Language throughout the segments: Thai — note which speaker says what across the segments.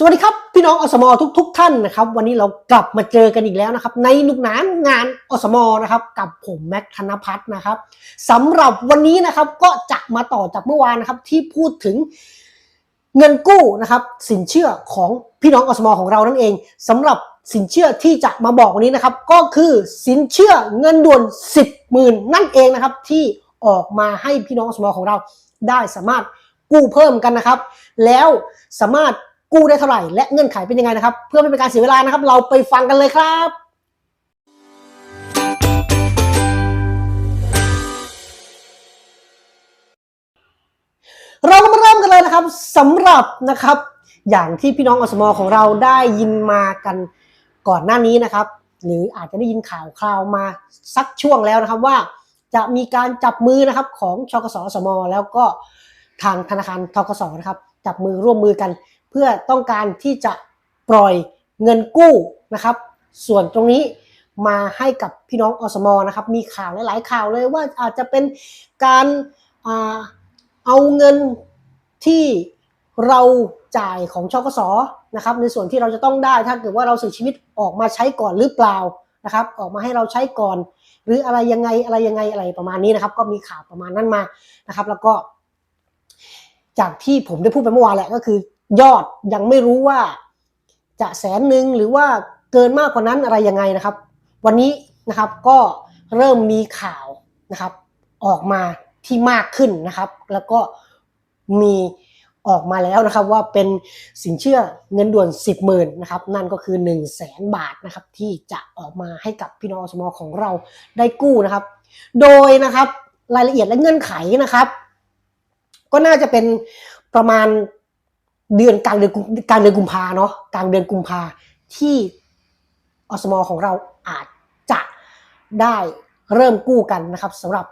Speaker 1: สวัสดีครับ พี่น้องอสมอทุกทท่านนะครับ วันนี้เรากลับมาเจอกันอีกแล้วนะครับ ในนุกนานงานอสมอนะครับ กับผมแม็กธนพัฒน์นะครับสำหรับวันนี้นะครับก็จะมาต่อจากเมื่อวานนะครับ ที่พูดถึงเงินกู้นะครับ สินเชื่อของพี่น้องอสมอของเรานั่นเองสำหรับสินเชื่อที่จะมาบอกวันนี้นะครับ ก็คือสินเชื่อเงินด่วน 10หมื่นนั่นเองนะครับ ที่ออกมาให้พี่น้องอสมอของเราได้สามารถกู้เพิ่มกันนะครับ แล้วสามารถ กู้ได้เท่าไหร่และเงื่อนไขเป็นยังไงนะครับ เพื่อไม่เป็นการเสียเวลานะครับ เราไปฟังกันเลยครับเราก็มาเริ่มกันเลยนะครับสำหรับนะครับ อย่างที่พี่น้องอสมของเราได้ยินมากันก่อนหน้านี้นะครับ หรืออาจจะได้ยินข่าวคราวมาสักช่วงแล้วนะครับว่า จะมีการจับมือนะครับของชกสอสมแล้วก็ทางธนาคารทกสนะครับ จับมือร่วมมือกัน เพื่อต้องการที่จะปล่อยเงินกู้นะครับ ส่วนตรงนี้มาให้กับพี่น้องอสมนะครับ มีข่าวหลาย ๆ ข่าวเลยว่าอาจจะเป็นการอเอาเงินที่เราจ่ายของชกสนะครับ ในส่วนที่เราจะต้องได้ถ้าเกิดว่าเราเสียชีวิตออกมาใช้ก่อนหรือเปล่านะครับ ออกมาให้เราใช้ก่อน หรืออะไรยังไงอะไรยังไงอะไรประมาณนี้นะครับ ก็มีข่าวประมาณนั้นมานะครับ แล้วก็ จากที่ผมได้พูดไปเมื่อวานแหละก็คือ ยอดยังไม่รู้ว่า จะแสนหนึ่งหรือว่าเกินมากกว่านั้นอะไรยังไงนะครับ วันนี้นะครับก็เริ่มมีข่าวนะครับ ออกมาที่มากขึ้นนะครับ แล้วก็มีออกมาแล้วนะครับว่าเป็นสินเชื่อเงินด่วน 10หมื่นนะครับนั่นก็คือ 1 0 0 0 0แสนบาทนะครับที่จะออกมาให้กับพี่น้องอสมของเราได้กู้นะครับ โดยนะครับรายละเอียดและเงื่อนไขนะครับ ก็น่าจะเป็นประมาณเดือนกลางเดือนกลางเดือนกุมภาเนาะกลางเดือนกุมภาที่อสมอของเราอาจจะได้เริ่มกู้กันนะครับสำหรับ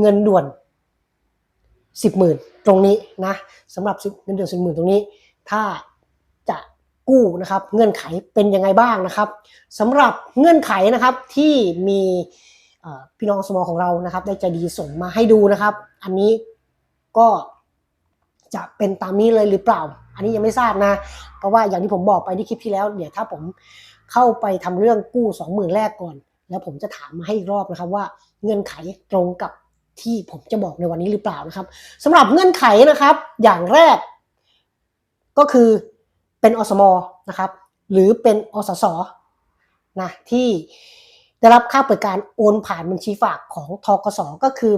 Speaker 1: เงินด่วนสิบหมื่นตรงนี้นะสำหรับเงินดือนสิบหมื่นตรงนี้ ถ้าจะกู้นะครับ เงื่อนไขเป็นยังไงบ้างนะครับสำหรับเงื่อนไขนะครับที่มีพี่น้องสมอของเรานะครับ ได้ใจดีส่งมาให้ดูนะครับ อันนี้ ก็จะเป็นตามนี้เลยหรือเปล่า อันนี้ยังไม่ทราบนะ เพราะว่าอย่างที่ผมบอกไปที่คลิปที่แล้วเดี๋ยวถ้าผมเข้าไปทำเรื่องกู้สองหมื่นแรกก่อน แล้วผมจะถามมาให้อีกรอบนะครับว่าเงื่อนไขตรงกับที่ผมจะบอกในวันนี้หรือเปล่านะครับสำหรับเงื่อนไขนะครับ อย่างแรก ก็คือเป็นอสมนะครับ หรือเป็นอสสนะที่ได้รับค่าเปิดการโอนผ่านบัญชีฝากของทกสก็คือ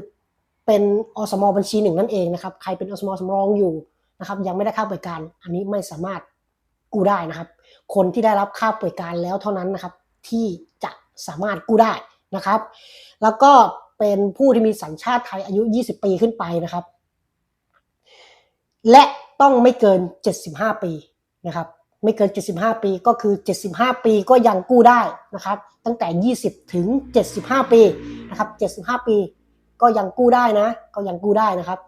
Speaker 1: เป็นอสมบัญชีหนึ่งนั่นเองนะครับ ใครเป็นอสมสำรองอยู่นะครับ ยังไม่ได้ค่าเปิการ อันนี้ไม่สามารถกู้ได้นะครับ คนที่ได้รับค่าเปิการแล้วเท่านั้นนะครับ ที่จะสามารถกู้ได้นะครับ แล้วก็เป็นผู้ที่มีสัญชาติไทยอายุ 20 ปีขึ้นไปนะครับ และต้องไม่เกิน 75 ปีนะครับ ไม่เกิน 75 ปีก็คือ 75 ปีก็ยังกู้ได้นะครับ ตั้งแต่ 20 ถึง 75 ปีนะครับ 75 ปี ก็ยังกู้ได้นะ ก็ยังกู้ได้นะครับ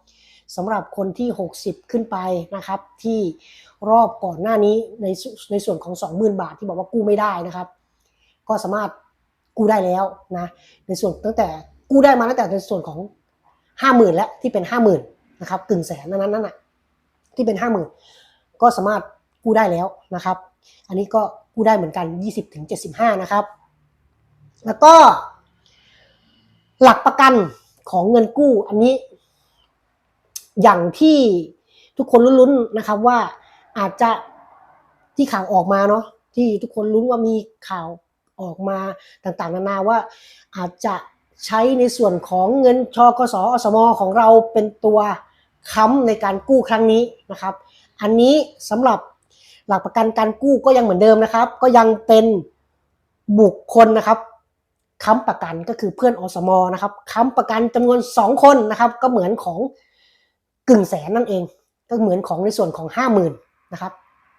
Speaker 1: สำหรับคนที่ 60 ขึ้นไปนะครับ ที่รอบก่อนหน้านี้ในในส่วนของ 20,000 บาทที่บอกว่ากู้ไม่ได้นะครับ ก็สามารถกู้ได้แล้วนะในส่วนตั้งแต่กู้ได้มาตั้งแต่ในส่วนของ 50,000 และที่เป็น 50,000นะครับกึ่งแสนนั้นนั้นน่ะที่เป็น 50,000 ก็สามารถกู้ได้แล้วนะครับ อันนี้ก็กู้ได้เหมือนกัน 20ถึง75 นะครับ แล้วก็หลักประกัน ของเงินกู้อันนี้ อย่างที่ทุกคนลุ้นๆนะครับ ว่าอาจจะที่ข่าวออกมาเนาะที่ทุกคนลุ้นว่ามีข่าวออกมาต่างๆ นานาว่าอาจจะใช้ในส่วนของเงินชกสอสมอของเราเป็นตัวค้ำในการกู้ครั้งนี้นะครับ อันนี้สำหรับหลักประกันการกู้ก็ยังเหมือนเดิมนะครับ ก็ยังเป็นบุคคลนะครับ ค้ำประกันก็คือเพื่อนอสมนะครับค้ำประกันจำนวน 2 คนนะครับ ก็เหมือนของกึ่งแสนนั่นเอง ก็เหมือนของในส่วนของ 5 0,000นะครับ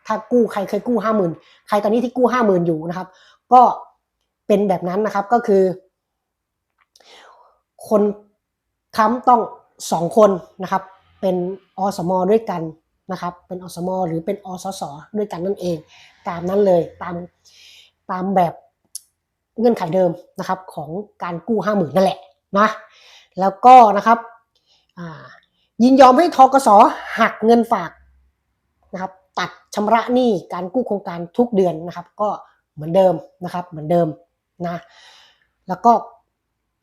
Speaker 1: ถ้ากู้ใครเคยกู้ 50,000 ใครตอนนี้ที่กู้ 50,000 อยู่นะครับ ก็เป็นแบบนั้นนะครับก็คือ คนค้ำต้องสองคนนะครับ เป็นอสมด้วยกันนะครับ เป็นอสมหรือเป็นอสสด้วยกันนั่นเอง ตามนั้นเลยตามตามแบบ เงื่อนไขเดิมนะครับของการกู้ห้าหมื่นนั่นแหละนะแล้วก็นะครับยินยอมให้ทกสหักเงินฝากนะครับตัดชำระหนี้การกู้โครงการทุกเดือนนะครับ ก็เหมือนเดิมนะครับเหมือนเดิมนะแล้วก็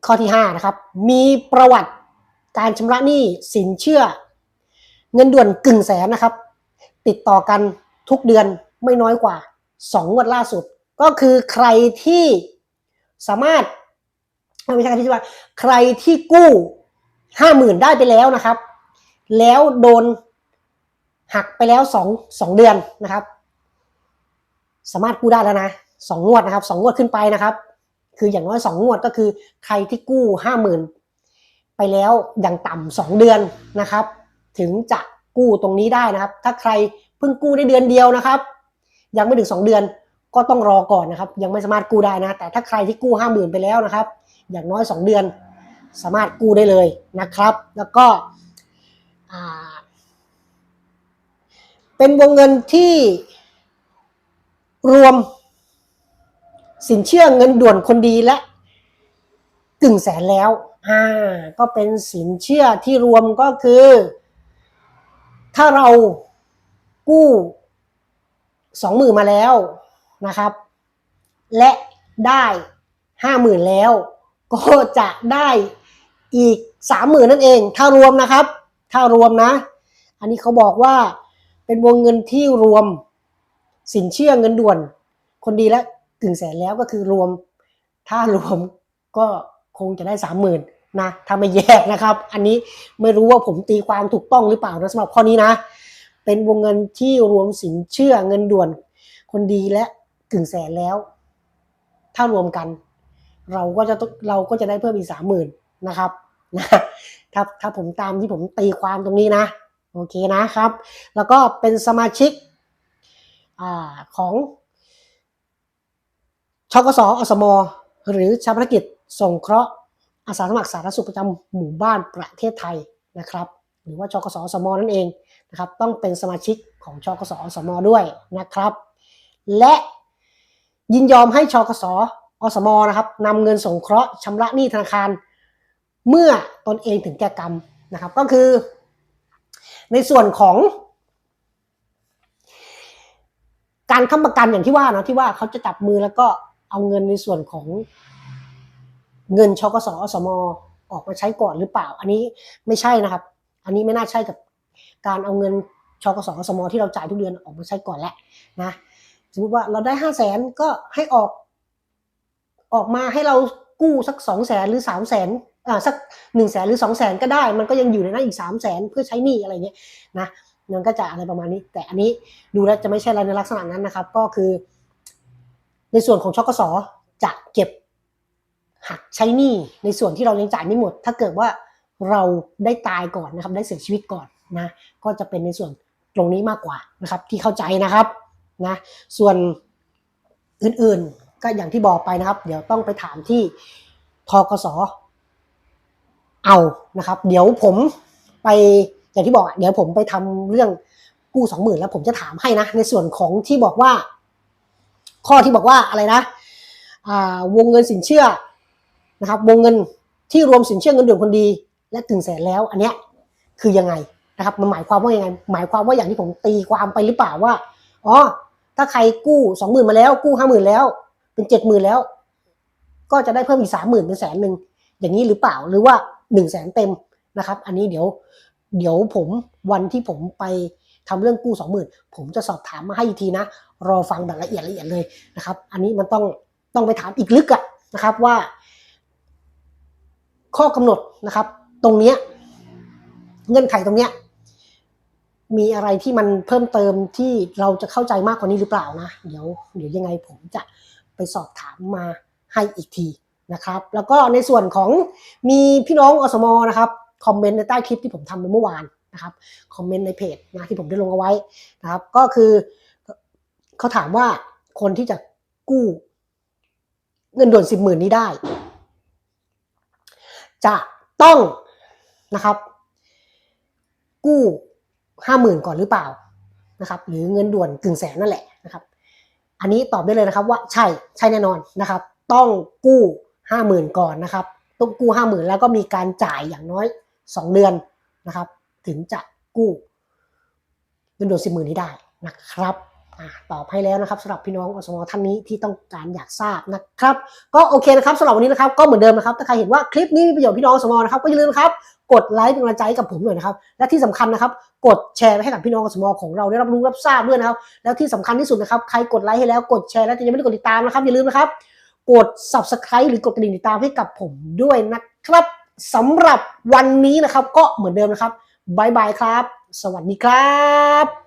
Speaker 1: ข้อที่5นะครับมีประวัติการชำระหนี้สินเชื่อ เงินด่วนกึ่งแสนนะครับ ติดต่อกันทุกเดือนไม่น้อยกว่า 2 งวดล่าสุด ก็คือใครที่ สามารถไม่ใช่ใครที่ว่า ใครที่กู้ห้าหมื่นได้ไปแล้วนะครับ แล้วโดนหักไปแล้วสองสองเดือนนะครับ สามารถกู้ได้แล้วนะสองงวดนะครับสองงวดขึ้นไปนะครับ คืออย่างน้อยสองงวดก็คือ ใครที่กู้ห้าหมื่นไปแล้วอย่างต่ำสองเดือนนะครับ ถึงจะกู้ตรงนี้ได้นะครับ ถ้าใครเพิ่งกู้ได้เดือนเดียวนะครับ ยังไม่ถึงสองเดือน ก็ต้องรอก่อนนะครับ ยังไม่สามารถกู้ได้นะ แต่ถ้าใครที่กู้ห้าหมื่นไปแล้วนะครับ อย่างน้อยสองเดือนสามารถกู้ได้เลยนะครับ แล้วก็เป็นวงเงินที่รวมสินเชื่อเงินด่วนคนดีและกึ่งแสนแล้วอ่าก็เป็นสินเชื่อที่รวมก็คือ ถ้าเรากู้สองหมื่นมาแล้ว นะครับ และได้ห้าหมื่นแล้ว ก็จะได้อีกสามหมื่นนั่นเอง ถ้ารวมนะครับ ถ้ารวมนะ อันนี้เขาบอกว่าเป็นวงเงินที่รวมสินเชื่อเงินด่วน คนดีและกึ่งแสนแล้วก็คือรวม ถ้ารวมก็คงจะได้สามหมื่นนะถ้าไม่แยกนะครับ อันนี้ไม่รู้ว่าผมตีความถูกต้องหรือเปล่านะสำหรับข้อนี้นะ เป็นวงเงินที่รวมสินเชื่อเงินด่วน คนดีและ กึ่งแสนแล้ว ถ้ารวมกัน เราก็จะเราก็จะได้เพิ่มอีกสามหมื่นนะครับนะถ้าถ้าผมตามที่ผมตีความตรงนี้นะ โอเคนะครับ แล้วก็เป็นสมาชิกอของชกสอสม หรือชาพนกิจส่งเคราะห์อาสาสมัครสาธารณสุขประจำหมู่บ้านประเทศไทยนะครับหรือว่าชกสอสมนั่นเองนะครับ ต้องเป็นสมาชิกของชกสอสมด้วยนะครับ และ ยินยอมให้ชกสอสมนะครับนำเงินสงเคราะห์ชำระหนี้ธนาคาร เมื่อตนเองถึงแก่กรรมนะครับ ก็คือ ในส่วนของ การค้ำประกันอย่างที่ว่านะที่ว่าเขาจะจับมือแล้วก็เอาเงินในส่วนของเงินชกสอสมออกมาใช้ก่อนหรือเปล่า อันนี้ไม่ใช่นะครับ อันนี้ไม่น่าใช่กับการเอาเงินชกสอสมที่เราจ่ายทุกเดือนออกมาใช้ก่อนแหละนะ มมติว่าเราได้ห้าแสนก็ให้ออกออกมาให้เรากู้สักสองแสนหรือสามแสนอ่าสักหนึ่งแสนหรือสองแสนก็ได้ มันก็ยังอยู่ในนั้นอีกสามแสนเพื่อใช้หนี้อะไรเงี้ยนะมันก็จะอะไรประมาณนี้ แต่อันนี้ดูแล้วจะไม่ใช่อะไรในลักษณะนั้นนะครับ ก็คือ ในส่วนของชกสจะเก็บหักใช้หนี้ในส่วนที่เรายังจ่ายไม่หมด ถ้าเกิดว่าเราได้ตายก่อนนะครับ ได้เสียชีวิตก่อนนะ ก็จะเป็นในส่วนตรงนี้มากกว่านะครับ ที่เข้าใจนะครับ นะส่วนอื่นๆก็อย่างที่บอกไปนะครับ เดี๋ยวต้องไปถามที่ทกสเอานะครับ เดี๋ยวผมไปอย่างที่บอกเดี๋ยวผมไปทำเรื่องกู้สองหมื่นแล้วผมจะถามให้นะ ในส่วนของที่บอกว่า ข้อที่บอกว่าอะไรนะวงเงินสินเชื่อนะครับ วงเงินที่รวมสินเชื่อเงินเด่วนคนดี และถึงแสนแล้ว อันเนี้ยคือยังไงนะครับ มันหมายความว่ายังไง หมายความว่าอย่างที่ผมตีความไปหรือเปล่าว่าอ๋อ ถ้าใครกู้สองหมื่นมาแล้ว กู้ห้าหมื่นแล้ว เป็นเจ็ดหมื่นแล้ว ก็จะได้เพิ่มอีกสามหมื่นเป็นแสนหนึ่งอย่างนี้หรือเปล่าหรือว่าหนึ่งแสนเต็มนะครับ อันนี้เดี๋ยวเดี๋ยวผมวันที่ผมไปทำเรื่องกู้สองหมื่นผมจะสอบถามมาให้อีกทีนะ รอฟังแบบละเอียดละเอียดเลยนะครับ อันนี้มันต้องต้องไปถามอีกลึกอะนะครับว่า ข้อกำหนดนะครับ ตรงเนี้ยเงื่อนไขตรงเนี้ย มีอะไรที่มันเพิ่มเติมที่เราจะเข้าใจมากกว่านี้หรือเปล่านะ เดี๋ยวเดี๋ยวยังไงผมจะไปสอบถามมาให้อีกทีนะครับ แล้วก็ในส่วนของมีพี่น้องอสมนะครับคอมเมนต์ในใต้คลิปที่ผมทำไปเมื่อวานนะครับคอมเมนต์ในเพจนะที่ผมได้ลงเอาไว้นะครับ ก็คือเขาถามว่าคนที่จะกู้เงินด่วนสิบหมื่นนี้ได้ จะต้องนะครับ กู้ ห้าหมื่นก่อนหรือเปล่านะครับ หรือเงินด่วนกึ่งแสนนั่นแหละนะครับ อันนี้ตอบได้เลยนะครับว่าใช่ใช่แน่นอนนะครับ ต้องกู้ห้าหมื่นก่อนนะครับ ต้องกู้ห้าหมื่นแล้วก็มีการจ่ายอย่างน้อยสองเดือนนะครับ ถึงจะกู้เงินด่วนสิบหมื่นนี้ได้นะครับ ตอบให้แล้วนะครับสำหรับพี่น้องอสมท่านนี้ที่ต้องการอยากทราบนะครับ ก็โอเคนะครับสำหรับวันนี้นะครับก็เหมือนเดิมนะครับถ้าใครเห็นว่าคลิปนี้มีประโยชน์พี่น้องอสมนะครับก็อย่าลืมครับกดไลค์เป็นกำลังใจให้กับผมหน่อยนะครับและที่สำคัญนะครับ กดแชร์ไปให้กับพี่น้องอสมของเราได้รับรู้รับทราบด้วยนะครับแล้วที่สำคัญที่สุดนะครับใครกดไลค์ให้แล้วกดแชร์แล้วแต่ยังไม่ได้กดติดตามนะครับอย่าลืมนะครับกด subscribe หรือกดกระดิ่งติดตามให้กับผมด้วยนะครับสำหรับวันนี้นะครับก็เหมือนเดิมนะครับบายบายครับ สวัสดีครับ